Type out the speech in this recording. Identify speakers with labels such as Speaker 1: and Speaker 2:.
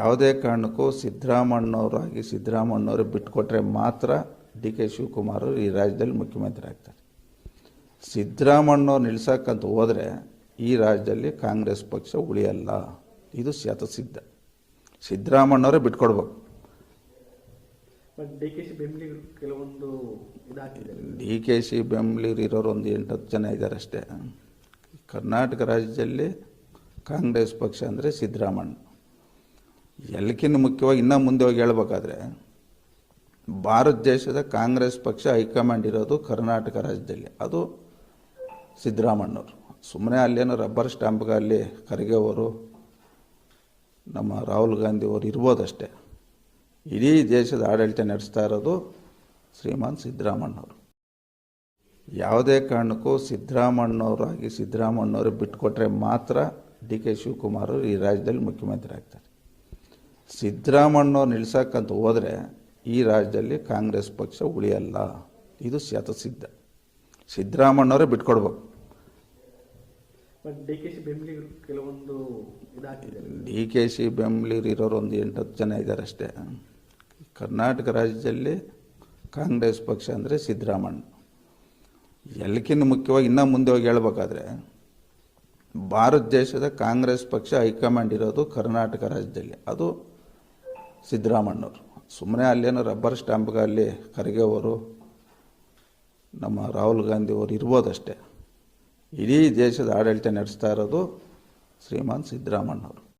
Speaker 1: ಯಾವುದೇ ಕಾರಣಕ್ಕೂ ಸಿದ್ದರಾಮಣ್ಣವರಾಗಿ ಸಿದ್ದರಾಮಣ್ಣವರು ಬಿಟ್ಕೊಟ್ರೆ ಮಾತ್ರ ಡಿ ಕೆ ಶಿವಕುಮಾರ್ ಈ ರಾಜ್ಯದಲ್ಲಿ ಮುಖ್ಯಮಂತ್ರಿ ಆಗ್ತಾರೆ ಸಿದ್ದರಾಮಣ್ಣವ್ರು ನಿಲ್ಸಕ್ಕಂತ ಹೋದರೆ ಈ ರಾಜ್ಯದಲ್ಲಿ ಕಾಂಗ್ರೆಸ್ ಪಕ್ಷ ಉಳಿಯಲ್ಲ. ಇದು ಶತಸಿದ್ಧ ಸಿದ್ದರಾಮಣ್ಣವರೇ ಬಿಟ್ಕೊಡ್ಬೇಕು.
Speaker 2: ಡಿ ಕೆ ಶಿ ಬೆಂಬಲಿಗರು ಕೆಲವೊಂದು
Speaker 1: ಡಿ ಕೆ ಶಿ ಬೆಂಬಲಿರು ಇರೋರು ಒಂದು ಎಂಟು ಹತ್ತು ಜನ ಇದ್ದಾರೆ ಅಷ್ಟೇ. ಕರ್ನಾಟಕ ರಾಜ್ಯದಲ್ಲಿ ಕಾಂಗ್ರೆಸ್ ಪಕ್ಷ ಅಂದರೆ ಸಿದ್ದರಾಮಣ್ಣ ಎಲ್ಲಕ್ಕಿಂತ ಮುಖ್ಯವಾಗಿ ಇನ್ನೂ ಮುಂದೆ ಹೋಗಿ ಹೇಳಬೇಕಾದ್ರೆ, ಭಾರತ ದೇಶದ ಕಾಂಗ್ರೆಸ್ ಪಕ್ಷ ಹೈಕಮಾಂಡ್ ಇರೋದು ಕರ್ನಾಟಕ ರಾಜ್ಯದಲ್ಲಿ. ಅದು ಸಿದ್ದರಾಮಣ್ಣವರು ಸುಮ್ಮನೆ ಅಲ್ಲೇನೋ ರಬ್ಬರ್ ಸ್ಟ್ಯಾಂಪ್ಗೆ ಅಲ್ಲಿ ಖರ್ಗೆ ನಮ್ಮ ರಾಹುಲ್ ಗಾಂಧಿ ಅವರು ಇರ್ಬೋದಷ್ಟೇ. ಇಡೀ ದೇಶದ ಆಡಳಿತ ನಡೆಸ್ತಾ ಇರೋದು ಶ್ರೀಮಾನ್ ಸಿದ್ದರಾಮಣ್ಣವರು ಯಾವುದೇ ಕಾರಣಕ್ಕೂ ಸಿದ್ದರಾಮಣ್ಣವರಾಗಿ ಸಿದ್ದರಾಮಣ್ಣವರು ಬಿಟ್ಟುಕೊಟ್ರೆ ಮಾತ್ರ ಡಿ ಕೆ ಶಿವಕುಮಾರ್ ಈ ರಾಜ್ಯದಲ್ಲಿ ಮುಖ್ಯಮಂತ್ರಿ ಆಗ್ತಾರೆ. ಸಿದ್ದರಾಮಣ್ಣವ್ರು ನಿಲ್ಸಕ್ಕಂತ ಹೋದರೆ ಈ ರಾಜ್ಯದಲ್ಲಿ ಕಾಂಗ್ರೆಸ್ ಪಕ್ಷ ಉಳಿಯಲ್ಲ. ಇದು ಶತಸಿದ್ಧ ಸಿದ್ದರಾಮಣ್ಣವರೇ ಬಿಟ್ಕೊಡ್ಬೇಕು.
Speaker 2: ಕೆಲವೊಂದು
Speaker 1: ಡಿ ಕೆ ಶಿ ಬೆಂಬಲಿರು ಇರೋರು ಒಂದು ಎಂಟತ್ತು ಜನ ಇದ್ದಾರೆ ಅಷ್ಟೇ. ಕರ್ನಾಟಕ ರಾಜ್ಯದಲ್ಲಿ ಕಾಂಗ್ರೆಸ್ ಪಕ್ಷ ಅಂದರೆ ಸಿದ್ದರಾಮಣ್ಣ ಎಲ್ಲಕ್ಕಿಂತ ಮುಖ್ಯವಾಗಿ ಇನ್ನೂ ಮುಂದೆ ಹೋಗಿ ಹೇಳ್ಬೇಕಾದ್ರೆ ಭಾರತ ದೇಶದ ಕಾಂಗ್ರೆಸ್ ಪಕ್ಷ ಹೈಕಮಾಂಡ್ ಇರೋದು ಕರ್ನಾಟಕ ರಾಜ್ಯದಲ್ಲಿ. ಅದು ಸಿದ್ದರಾಮಣ್ಣವರು ಸುಮ್ಮನೆ ಅಲ್ಲೇನೋ ರಬ್ಬರ್ ಸ್ಟ್ಯಾಂಪ್ಗೆ ಅಲ್ಲಿ ಖರ್ಗೆ ಅವರು ನಮ್ಮ ರಾಹುಲ್ ಗಾಂಧಿ ಅವರು ಇರ್ಬೋದಷ್ಟೇ. ಇಡೀ ದೇಶದ ಆಡಳಿತ ನಡೆಸ್ತಾ ಇರೋದು ಶ್ರೀಮಾನ್ ಸಿದ್ದರಾಮಣ್ಣವರು